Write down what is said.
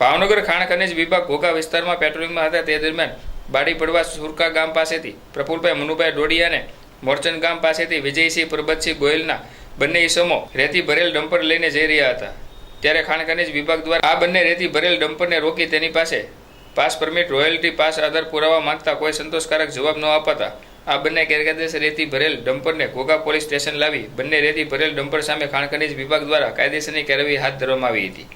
ભાવનગર ખાણ ખનિજ વિભાગ ઘોઘા વિસ્તારમાં પેટ્રોલિંગમાં હતા. તે દરમિયાન બાડી પડવા સુરકા ગામ પાસેથી પ્રફુલભાઈ મનુભાઈ ડોડિયાને મોરચંદ ગામ પાસેથી વિજયસિંહ પરબતસિંહ ગોયલના બંને ઈસમો રેતી ભરેલ ડમ્પર લઈને જઈ રહ્યા હતા. ત્યારે ખાણ ખનિજ વિભાગ દ્વારા આ બંને રેતી ભરેલ ડમ્પરને રોકી તેની પાસે pass permit, royalty pass Aadhaar પુરાવા માંગતા કોઈ સંતોષકારક જવાબ ન અપાતા આ બંને ગેરકાયદેસર રેતી ભરેલ ડમ્પરને ઘોઘા પોલીસ સ્ટેશન લાવી બંને રેતી ભરેલ ડમ્પર સામે ખાણ ખનિજ વિભાગ દ્વારા કાયદેસરની કાર્યવાહી હાથ ધરવામાં આવી હતી.